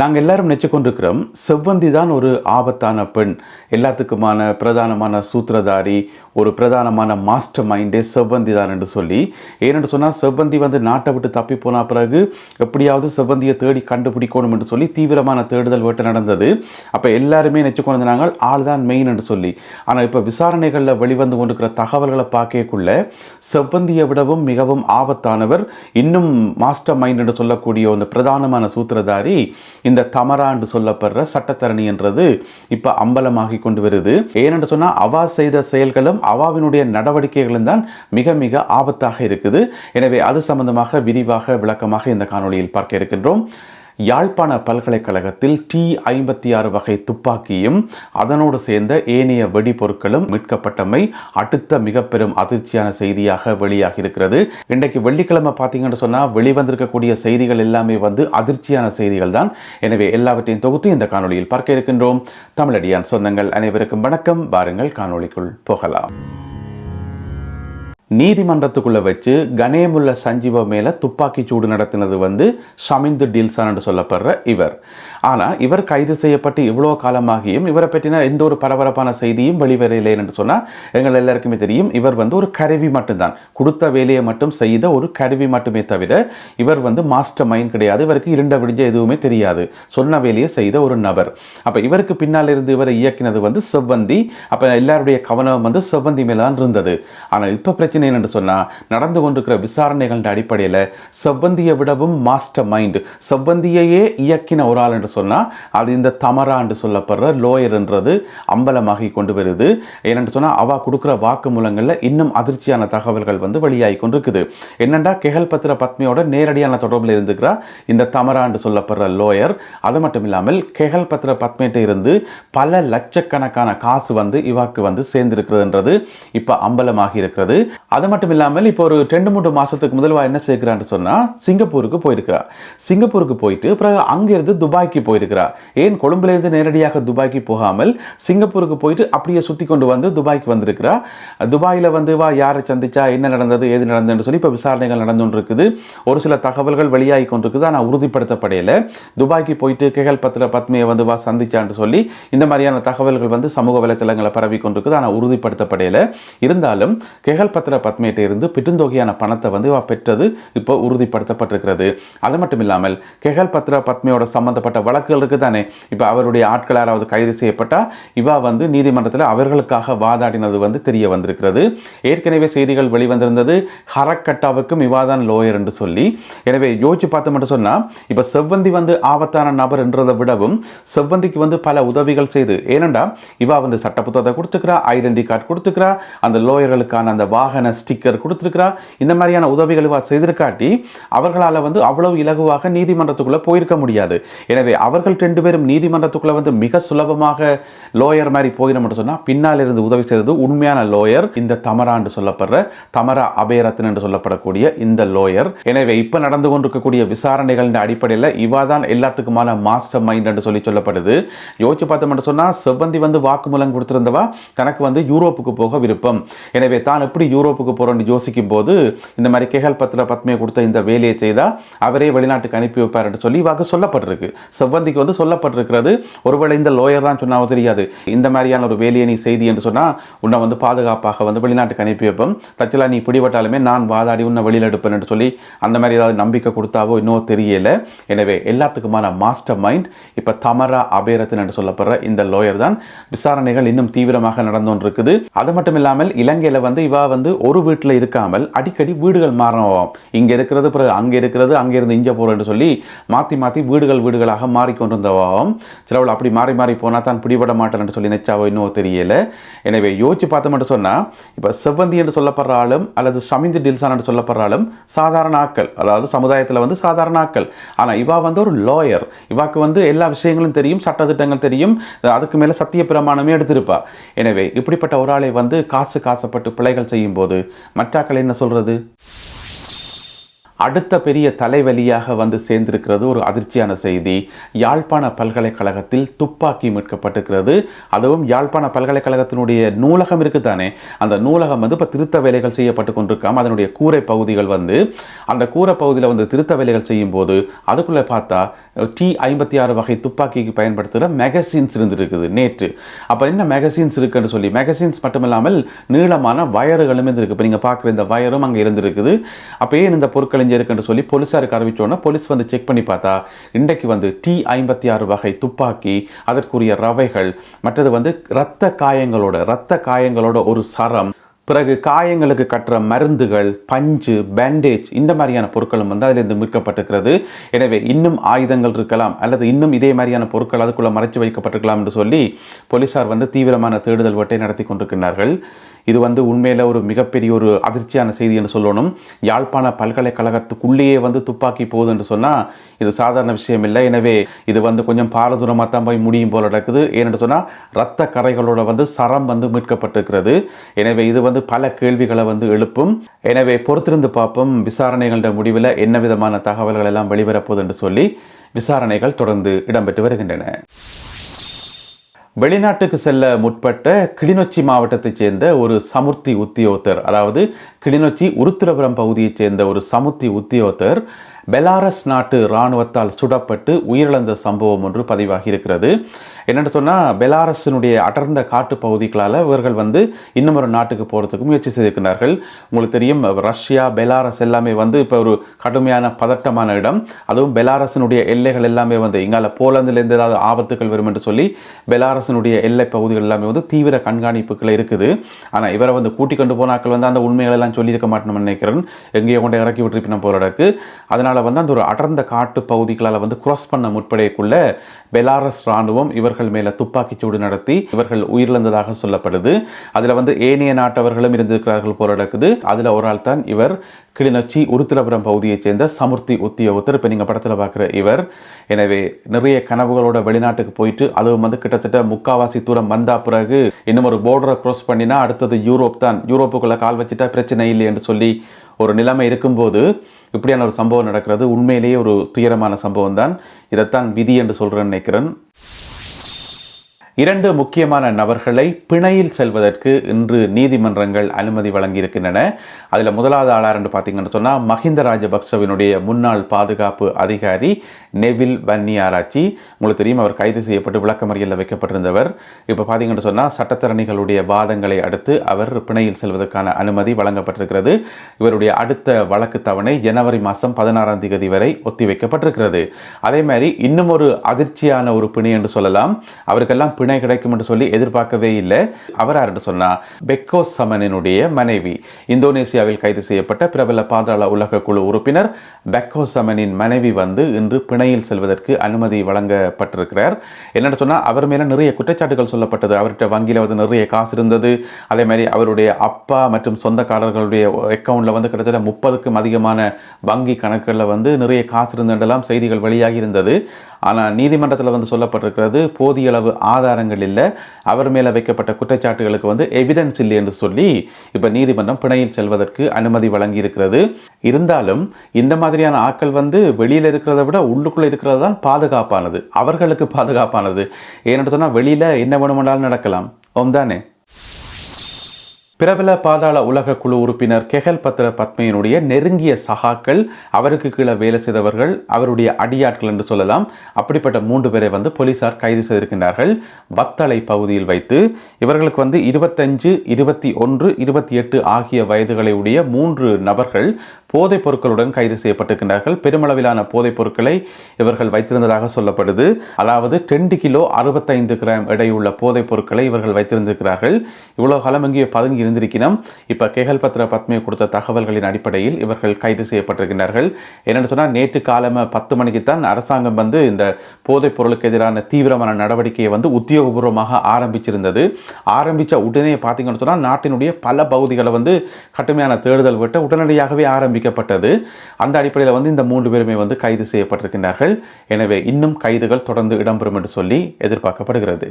நாங்கள் எல்லாரும் நினச்சிக்கொண்டிருக்கிறோம் செவ்வந்தி தான் ஒரு ஆபத்தான பெண். எல்லாத்துக்குமான பிரதானமான சூத்திரதாரி ஒரு பிரதானமான மாஸ்டர் மைண்டே செவ்வந்தி தான் என்று சொல்லி ஏனென்று சொன்னால் செவ்வந்தி வந்து நாட்டை விட்டு தப்பி போன பிறகு எப்படியாவது செவ்வந்தியை தேடி கண்டுபிடிக்கணும் என்று சொல்லி தீவிரமான தேடுதல் வேட்டை நடந்தது. அப்போ எல்லாருமே நினச்சிக்கொண்டிருந்தாங்க ஆள் தான் மெயின் என்று சொல்லி. ஆனால் இப்போ விசாரணைகளில் வெளிவந்து கொண்டிருக்கிற தகவல்களை பார்க்கக்குள்ள செவ்வந்தியை விடவும் மிகவும் ஆபத்தானவர். இன்னும் மாஸ்டர் மைண்ட் என்று சொல்லக்கூடிய அந்த பிரதானமான சூத்திரதாரி இந்த தமரா என்று சொல்லப்படுற சட்டத்தரணி என்றது இப்போ அம்பலமாகி கொண்டு வருது. ஏனென்று சொன்னால் அவா செய்த செயல்களும் அவாவினுடைய நடவடிக்கைகளும் தான் மிக மிக ஆபத்தாக இருக்குது. எனவே அது சம்பந்தமாக விரிவாக விளக்கமாக இந்த காணொளியில் பார்க்க இருக்கின்றோம். யாழ்ப்பாண பல்கலைக்கழகத்தில் டி ஐம்பத்தி ஆறு வகை துப்பாக்கியும் அதனோடு சேர்ந்த ஏனைய வெடிபொருட்களும் மீட்கப்பட்டமை அடுத்த மிக பெரும் அதிர்ச்சியான செய்தியாக வெளியாகி இருக்கிறது இன்றைக்கு வெள்ளிக்கிழமை பார்த்தீங்கன்னு சொன்னால் வெளிவந்திருக்கக்கூடிய செய்திகள் எல்லாமே வந்து அதிர்ச்சியான செய்திகள் தான். எனவே எல்லாவற்றையும் தொகுத்து இந்த காணொலியில் பார்க்க இருக்கின்றோம். தமிழடியான் சொந்தங்கள் அனைவருக்கும் வணக்கம். வாருங்கள் காணொளிக்குள் போகலாம். நீதிமன்றத்துக்குள்ள வச்சு கணேமுல்ல சஞ்சீவ மேலே துப்பாக்கி சூடு நடத்தினது வந்து சமிந்து டில்சான் என்று சொல்லப்படுற இவர். ஆனால் இவர் கைது செய்யப்பட்டு இவ்வளோ காலமாகியும் இவரை பற்றின எந்த ஒரு பரபரப்பான செய்தியும் வெளிவரையில்லை என்று சொன்னால் எங்கள் எல்லாருக்குமே தெரியும் இவர் வந்து ஒரு கருவி மட்டும்தான். கொடுத்த வேலையை மட்டும் செய்த ஒரு கருவி மட்டுமே தவிர இவர் வந்து மாஸ்டர் மைண்ட் கிடையாது. இவருக்கு இருண்ட விடிஞ்ச எதுவுமே தெரியாது. சொன்ன வேலையை செய்த ஒரு நபர். அப்போ இவருக்கு பின்னால் இருந்து இவரை இயக்கினது வந்து செவ்வந்தி. அப்போ எல்லாருடைய கவனம் வந்து செவ்வந்தி மேலே தான் இருந்தது. ஆனால் இப்போ பிரச்சனை என்னென்று சொன்னால் நடந்து கொண்டிருக்கிற விசாரணைகளின் அடிப்படையில் செவ்வந்தியை விடவும் மாஸ்டர் மைண்ட் செவ்வந்தியையே இயக்கின ஒரு ஆள் என்று சொன்னால் அது இந்த தமரா என்று சொல்லப்படுற லோயர்ன்றது அம்பலமாகி கொண்டு வருது. ஏனென்று சொன்னால் அவா கொடுக்குற வாக்குமூலங்கள்ல இன்னும் அதிர்ச்சியான தகவல்கள் வந்து வெளியாகி கொண்டிருக்குது. என்னண்டா கெகல் பத்திர பத்மியோட நேரடியான தொடர்பில் இருந்துக்கிறா? இந்த தமரா என்று சொல்லப்படுற லோயர் அது மட்டும் இல்லாமல் கெகல் பத்திர பத்மியிட்ட இருந்து பல லட்சக்கணக்கான காசு வந்து இவாக்கு வந்து சேர்ந்திருக்கிறதுன்றது இப்போ அம்பலமாகி இருக்கிறது. அது மட்டும் இல்லாமல் இப்போ ஒரு ரெண்டு மூன்று மாசத்துக்கு முதல்வா என்ன சேர்க்கிறான்னு சொன்னா சிங்கப்பூருக்கு போயிருக்கிறா. சிங்கப்பூருக்கு போயிட்டு பிறகு அங்கிருந்து துபாய்க்கு போயிருக்கிறா. ஏன் கொழும்புலேருந்து நேரடியாக துபாய்க்கு போகாமல் சிங்கப்பூருக்கு போயிட்டு அப்படியே சுற்றி கொண்டு வந்து துபாய்க்கு வந்திருக்கிறா? துபாயில் வந்து வா யாரை சந்திச்சா என்ன நடந்தது ஏது நடந்ததுன்னு சொல்லி இப்போ விசாரணைகள் நடந்து கொண்டிருக்குது ஒரு சில தகவல்கள் வெளியாகி கொண்டிருக்குது ஆனால் உறுதிப்படுத்தப்படையில் துபாய்க்கு போயிட்டு கேகல் பத்திர பத்மியை வந்து வா சந்திச்சான்னு சொல்லி இந்த மாதிரியான தகவல்கள் வந்து சமூக வலைத்தளங்களை பரவி கொண்டிருக்குது ஆனால் உறுதிப்படுத்தப்படையில் இருந்தாலும் கேகல் பத்திர பத்மியிட்ட இருந்து பிட்டுந்தொகையான பணத்தை வந்து பெற்றது இப்போ உறுதிப்படுத்தப்பட்டிருக்கிறது. அது மட்டும் இல்லாமல் கெகல் பத்ர பத்மியோட சம்பந்தப்பட்ட வழக்குகள் இருக்குது தானே இப்போ அவருடைய ஆட்கள் யாராவது கைது செய்யப்பட்டால் இவா வந்து நீதிமன்றத்தில் அவர்களுக்காக வாதாடினது வந்து தெரிய வந்திருக்கிறது. ஏற்கனவே செய்திகள் வெளிவந்திருந்தது ஹரக்கட்டாவுக்கும் இவாதான் லோயர் என்று சொல்லி. எனவே யோசிச்சு பார்த்து மட்டும் சொன்னால் இப்போ செவ்வந்தி வந்து ஆபத்தான நபர் என்றதை விடவும் செவ்வந்திக்கு வந்து பல உதவிகள் செய்து ஏனண்டா இவா வந்து சட்ட புத்தகத்தை கொடுத்துக்கிறா ஐடென்டி கார்டு கொடுத்துக்கிறா அந்த லோயர்களுக்கான அந்த வாகன ஸ்டிக்கர் கொடுத்துருக்கிறா இந்த மாதிரியான உதவிகள் இவா செய்திருக்காட்டி அவர்களால் வந்து அவ்வளவு இலகுவாக நீதிமன்றத்துக்குள்ளே போயிருக்க முடியாது. எனவே அவர்கள் ரெண்டு பேரும் நீதிமன்றத்துக்குள்ள வந்து மிக சுலபமாக லோயர் மாதிரி போயிடும் சொன்னா பின்னால் இருந்து உதவி செய்தது உண்மையான லோயர் இந்த தமரா என்று சொல்லப்படுற தமரா அபயரத்தன் என்று சொல்லப்படக்கூடிய இந்த லோயர் எனவே இப்ப நடந்து கொண்டிருக்கக்கூடிய விசாரணைகளின் அடிப்படையில் இவா தான் எல்லாத்துக்குமான மாஸ்டர் மைண்ட் என்று சொல்லி சொல்லப்படுது. யோசிச்சு பார்த்தோம் சொன்னா செவ்வந்தி வந்து வாக்குமூலம் கொடுத்திருந்தவா தனக்கு வந்து யூரோப்புக்கு போக விருப்பம். எனவே தான் எப்படி யூரோப்புக்கு போறோம்னு யோசிக்கும் போது இந்த மாதிரி கேகல் பத்திர பத்மையை கொடுத்த இந்த வேலையை செய்தா அவரே வெளிநாட்டுக்கு அனுப்பி வைப்பார் என்று சொல்லி இவாக்கு சொல்லப்பட்டிருக்கு. செவ்வந்திக்கு வந்து சொல்லப்பட்டிருக்கிறது ஒருவேளை இந்த லோயர் தான் சொன்னாவோ தெரியாது. இந்த மாதிரியான ஒரு வேலியனி செய்தி என்று சொன்னால் உன்னை வந்து பாதுகாப்பாக வந்து வெளிநாட்டுக்கு அனுப்பி வைப்போம். தச்சலா நீ பிடிபட்டாலுமே நான் வாதாடி உன்னை வெளியில் எடுப்பேன் என்று சொல்லி அந்த மாதிரி ஏதாவது நம்பிக்கை கொடுத்தாவோ இன்னும் தெரியல. எனவே எல்லாத்துக்குமான மாஸ்டர் மைண்ட் இப்போ தமரா அபேரத்தின் என்று சொல்லப்படுற இந்த லோயர் தான் விசாரணைகள் இன்னும் தீவிரமாக நடந்து கொண்டிருக்குது அது மட்டும் இல்லாமல் இலங்கையில் வந்து இவா வந்து ஒரு வீட்டில் இருக்காமல் அடிக்கடி வீடுகள் மாறணும். இங்கே இருக்கிறது பிறகு அங்கே இருக்கிறது அங்கே இருந்து இங்க போறோம்னு சொல்லி மாற்றி மாற்றி வீடுகள் வீடுகளாக மாறிக்கொண்டிருந்தவாவும் சிலவள் அப்படி மாறி மாறி போனால் தான் பிடிபட மாட்டேன்னு சொல்லி நினைச்சாவோ இன்னும் தெரியல. எனவே யோசிச்சு பார்த்து மட்டும் சொன்னால் இப்போ செவ்வந்தி என்று சொல்லப்படுற ஆளும் அல்லது சமிந்து டில்சான் என்று சொல்லப்படுற ஆளும் சாதாரண ஆட்கள். அதாவது சமுதாயத்தில் வந்து சாதாரண ஆட்கள். ஆனால் இவா வந்து ஒரு லாயர் இவாக்கு வந்து எல்லா விஷயங்களும் தெரியும் சட்டத்திட்டங்கள் தெரியும். அதுக்கு மேலே சத்திய பிரமாணமே எடுத்திருப்பா. எனவே இப்படிப்பட்ட ஒரு ஆளை வந்து காசு காசப்பட்டு பிழைகள் செய்யும் போது மற்றாக்கள் என்ன சொல்கிறது அடுத்த பெரிய தலைவலியாக வந்து சேர்ந்திருக்கிறது ஒரு அதிர்ச்சியான செய்தி. யாழ்ப்பாண பல்கலைக்கழகத்தில் துப்பாக்கி மீட்கப்பட்டிருக்கிறது. அதுவும் யாழ்ப்பாண பல்கலைக்கழகத்தினுடைய நூலகம் இருக்குதானே? அந்த நூலகம் வந்து இப்போ திருத்த வேலைகள் செய்யப்பட்டு கொண்டிருக்காம அதனுடைய கூரை பகுதிகள் வந்து அந்த கூரை பகுதியில் வந்து திருத்த வேலைகள் செய்யும் போது அதுக்குள்ளே பார்த்தா டி ஐம்பத்தி ஆறு வகை துப்பாக்கிக்கு பயன்படுத்துகிற மேகசின்ஸ் இருந்திருக்குது நேற்று. அப்போ என்ன மேகசின்ஸ் இருக்குன்னு சொல்லி மேகசின்ஸ் மட்டுமில்லாமல் நீளமான வயறுகளும் இருந்திருக்கு. இப்போ நீங்கள் பார்க்குற இந்த வயரும் அங்கே இருந்திருக்குது. அப்போ ஏன் இந்த பொருட்கள் செஞ்சிருக்குன்னு சொல்லி போலீஸாருக்கு அறிவிச்சோன்னா போலீஸ் வந்து செக் பண்ணி பார்த்தா இன்றைக்கு வந்து டி ஐம்பத்தி ஆறு வகை துப்பாக்கி அதற்குரிய ரவைகள் மற்றது வந்து இரத்த காயங்களோட இரத்த காயங்களோட ஒரு சரம் பிறகு காயங்களுக்கு கட்டுற மருந்துகள் பஞ்சு பேண்டேஜ் இந்த மாதிரியான பொருட்களும் வந்து அதிலிருந்து மீட்கப்பட்டிருக்கிறது. எனவே இன்னும் ஆயுதங்கள் இருக்கலாம் அல்லது இன்னும் இதே மாதிரியான பொருட்கள் அதுக்குள்ளே மறைச்சு வைக்கப்பட்டிருக்கலாம் என்று சொல்லி போலீசார் வந்து தீவிரமான தேடுதல் வேட்டை நடத்தி கொண்டிருக்கிறார்கள் இது வந்து உண்மையில் ஒரு மிகப்பெரிய ஒரு அதிர்ச்சியான செய்தி என்று சொல்லணும். யாழ்ப்பாண பல்கலைக்கழகத்துக்குள்ளேயே வந்து துப்பாக்கி போகுது என்று சொன்னால் இது சாதாரண விஷயம் இல்லை. எனவே இது வந்து கொஞ்சம் பாரதூரமாக தான் போய் முடியும் போல நடக்குது. ஏனென்று சொன்னால் ரத்த கரைகளோட வந்து சரம் வந்து மீட்கப்பட்டிருக்கிறது. எனவே இது வந்து பல கேள்விகளை வந்து எழுப்பும். எனவே பொறுத்திருந்து பார்ப்போம். விசாரணைகளின் முடிவில் என்ன விதமான தகவல்கள் எல்லாம் வெளிவரப்போகுது என்று சொல்லி விசாரணைகள் தொடர்ந்து இடம்பெற்று வருகின்றன. வெளிநாட்டுக்கு செல்ல முற்பட்ட கிளிநொச்சி மாவட்டத்தைச் சேர்ந்த ஒரு சமுர்த்தி உத்தியோகத்தர் அதாவது கிளிநொச்சி உருத்திரபுரம் பகுதியைச் சேர்ந்த ஒரு சமுர்த்தி உத்தியோகத்தர் பெலாரஸ் நாட்டு இராணுவத்தால் சுடப்பட்டு உயிரிழந்த சம்பவம் ஒன்று பதிவாகி இருக்கிறது என்னென்னு சொன்னால் பெலாரஸினுடைய அடர்ந்த காட்டு பகுதிகளால் இவர்கள் வந்து இன்னும் ஒரு நாட்டுக்கு போகிறதுக்கு முயற்சி செய்திருக்கிறார்கள். உங்களுக்கு தெரியும் ரஷ்யா பெலாரஸ் எல்லாமே வந்து இப்போ ஒரு கடுமையான பதட்டமான இடம். அதுவும் பெலாரஸினுடைய எல்லைகள் எல்லாமே வந்து இங்கால போலந்துலேருந்து ஏதாவது ஆபத்துகள் வரும் என்று சொல்லி பெலாரஸினுடைய எல்லை பகுதிகள் எல்லாமே வந்து தீவிர கண்காணிப்புகள் இருக்குது. ஆனால் இவரை வந்து கூட்டி கொண்டு போனாக்கள் வந்து அந்த உண்மைகள் எல்லாம் சொல்லியிருக்க மாட்டோம்னு நினைக்கிறேன். எங்கேயோ கொண்டு இறக்கி விட்டுருப்பின போகிறதுக்கு அதனால் வந்து அந்த ஒரு அடர்ந்த காட்டு பகுதிகளால் வந்து கிராஸ் பண்ண முற்படையக்குள்ள பெலாரஸ் இராணுவம் இவர்கள் மேலே துப்பாக்கிச்சூடு நடத்தி இவர்கள் உயிரிழந்ததாக சொல்லப்படுது. அதில் வந்து ஏனைய நாட்டவர்களும் இருந்திருக்கிறார்கள் போல நடக்குது. அதில் ஒரு ஆள் தான் இவர் கிளிநொச்சி உருத்திரபுரம் பகுதியைச் சேர்ந்த சமுர்த்தி உத்தியோகத்தர். இப்போ நீங்கள் படத்தில் பார்க்குற இவர். எனவே நிறைய கனவுகளோட வெளிநாட்டுக்கு போயிட்டு அதுவும் வந்து கிட்டத்தட்ட முக்காவாசி தூரம் வந்தா பிறகு இன்னும் ஒரு போர்டரை க்ராஸ் பண்ணினா அடுத்தது யூரோப் தான். யூரோப்புக்குள்ளே கால் வச்சுட்டா பிரச்சனை இல்லை என்று சொல்லி ஒரு நிலைமை இருக்கும்போது இப்படியான ஒரு சம்பவம் நடக்கிறது. உண்மையிலேயே ஒரு துயரமான சம்பவம் தான் இதைத்தான் விதி என்று சொல்கிறேன்னு நினைக்கிறேன். இரண்டு முக்கியமான நபர்களை பிணையில் செல்வதற்கு இன்று நீதிமன்றங்கள் அனுமதி வழங்கியிருக்கின்றன. அதில் முதலாவது ஆளார் என்று பார்த்தீங்கன்னு சொன்னால் மஹிந்த ராஜபக்சவினுடைய முன்னாள் பாதுகாப்பு அதிகாரி நெவில் வன்னியாராச்சி. உங்களுக்கு தெரியும் அவர் கைது செய்யப்பட்டு விளக்கமறியலில் வைக்கப்பட்டிருந்தவர். இப்போ பார்த்தீங்கன்னு சொன்னால் சட்டத்தரணிகளுடைய வாதங்களை அடுத்து அவர் பிணையில் செல்வதற்கான அனுமதி வழங்கப்பட்டிருக்கிறது. இவருடைய அடுத்த வழக்கு தவணை ஜனவரி மாதம் பதினாறாம் தேதி வரை ஒத்திவைக்கப்பட்டிருக்கிறது. அதே மாதிரி இன்னும் ஒரு அதிர்ச்சியான ஒரு பிணை என்று சொல்லலாம். அவருக்கெல்லாம் பிணை கிடைக்கும் என்று சொல்லி எதிர்பார்க்கவே இல்லை. அவர் யார் சொன்னால் சொன்னா பெக்கோ சமனினுடைய மனைவி இந்தோனேசியாவில் கைது செய்யப்பட்ட பிரபல பாதாள உலக குழு உறுப்பினர் பெக்கோ சமனின் மனைவி வந்து இன்று பிணையில் செல்வதற்கு அனுமதி வழங்கப்பட்டிருக்கிறார். என்னென்னு சொன்னால் அவர் மேலே நிறைய குற்றச்சாட்டுகள் சொல்லப்பட்டது. அவர்கிட்ட வங்கியில் வந்து நிறைய காசு இருந்தது. அதே மாதிரி அவருடைய அப்பா மற்றும் சொந்தக்காரர்களுடைய அக்கௌண்ட்டில் வந்து கிட்டத்தட்ட முப்பதுக்கும் அதிகமான வங்கி கணக்குகளில் வந்து நிறைய காசு இருந்தெல்லாம் செய்திகள் வெளியாகி இருந்தது. ஆனால் நீதிமன்றத்தில் வந்து சொல்லப்பட்டிருக்கிறது போதிய அளவு ஆதாரங்கள் இல்லை. அவர் மேலே வைக்கப்பட்ட குற்றச்சாட்டுகளுக்கு வந்து எவிடன்ஸ் இல்லை என்று சொல்லி இப்போ நீதிமன்றம் பிணையில் செல்வதற்கு அனுமதி வழங்கி இருக்கிறது இருந்தாலும் இந்த மாதிரியான ஆட்கள் வந்து வெளியில் இருக்கிறத விட உள்ளுக்குள்ளே இருக்கிறது தான் பாதுகாப்பானது. அவர்களுக்கு பாதுகாப்பானது. ஏன்னு சொன்னால் வெளியில் என்ன வேணுமென்றாலும் நடக்கலாம். ஓம் தானே? பிரபல பாதாள உலக குழு உறுப்பினர் கெகல் பத்ர பத்மையினுடைய நெருங்கிய சகாக்கள் அவருக்கு கீழே வேலை செய்தவர்கள் அவருடைய அடியாட்கள் என்று சொல்லலாம். அப்படிப்பட்ட மூன்று பேரை வந்து போலீசார் கைது செய்திருக்கின்றார்கள். வத்தளை பகுதியில் வைத்து இவர்களுக்கு வந்து இருபத்தஞ்சு இருபத்தி ஒன்று இருபத்தி எட்டு ஆகிய வயதுகளை உடைய மூன்று நபர்கள் போதைப் பொருட்களுடன் கைது செய்யப்பட்டிருக்கின்றார்கள். பெருமளவிலான போதைப் பொருட்களை இவர்கள் வைத்திருந்ததாக சொல்லப்படுது. அதாவது ரெண்டு கிலோ அறுபத்தைந்து கிராம் எடையுள்ள போதைப் பொருட்களை இவர்கள் வைத்திருந்திருக்கிறார்கள். இவ்வளவு காலம் இங்கே பதுங்கி இருந்திருக்கணும் இப்போ கேகல் பத்ர கொடுத்த தகவல்களின் அடிப்படையில் இவர்கள் கைது செய்யப்பட்டிருக்கிறார்கள் என்னென்னு சொன்னால் நேற்று காலமாக பத்து மணிக்கு தான் அரசாங்கம் வந்து இந்த போதைப் பொருளுக்கு எதிரான தீவிரமான நடவடிக்கையை வந்து உத்தியோகபூர்வமாக ஆரம்பிச்சிருந்தது. ஆரம்பித்த உடனே பார்த்தீங்கன்னு சொன்னால் நாட்டினுடைய பல பகுதிகளை வந்து கடுமையான தேடுதல் விட்டு உடனடியாகவே ஆரம்பிக்கப்பட்டது. அந்த அடிப்படையில் வந்து இந்த மூன்று பேருமே வந்து கைது செய்யப்பட்டிருக்கின்றார்கள். எனவே இன்னும் கைதுகள் தொடர்ந்து இடம்பெறும் என்று சொல்லி எதிர்பார்க்கப்படுகிறது.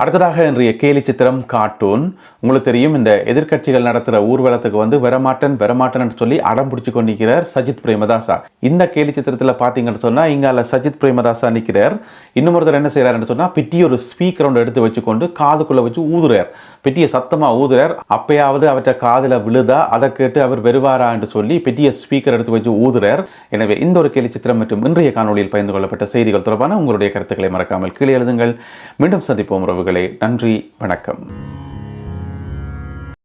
அடுத்ததாக இன்றைய கேலி சித்திரம் கார்ட்டூன். உங்களுக்கு தெரியும் இந்த எதிர்க்கட்சிகள் நடத்துகிற ஊர்வலத்துக்கு வந்து வரமாட்டன் வரமாட்டன் சொல்லி அடம் பிடிச்சு கொண்டிருக்கிறார் சஜித் பிரேமதாசா. இந்த கேலி சித்திரத்தில் பார்த்தீங்கன்னு சொன்னால் இங்கால சஜித் பிரேமதாசா நிற்கிறார் இன்னும் ஒருத்தர் என்ன செய்கிறாருன்னு சொன்னால் பிட்டி ஒரு ஸ்பீக்கர் ஒன்று எடுத்து வச்சுக்கொண்டு காதுக்குள்ளே வச்சு ஊதுறார். பெட்டியை சத்தமாக ஊதுறார். அப்பயாவது அவற்றை காதில் விழுதா அதை கேட்டு அவர் வருவாரா என்று சொல்லி பெட்டிய ஸ்பீக்கர் எடுத்து வச்சு ஊதுறார். எனவே இந்த ஒரு கேலி சித்திரம் மற்றும் இன்றைய காணொலியில் பகிர்ந்து கொள்ளப்பட்ட செய்திகள் தொடர்பான உங்களுடைய கருத்துக்களை மறக்காமல் கீழே எழுதுங்கள். மீண்டும் சந்திப்போம் உறவுகளே. நன்றி வணக்கம்.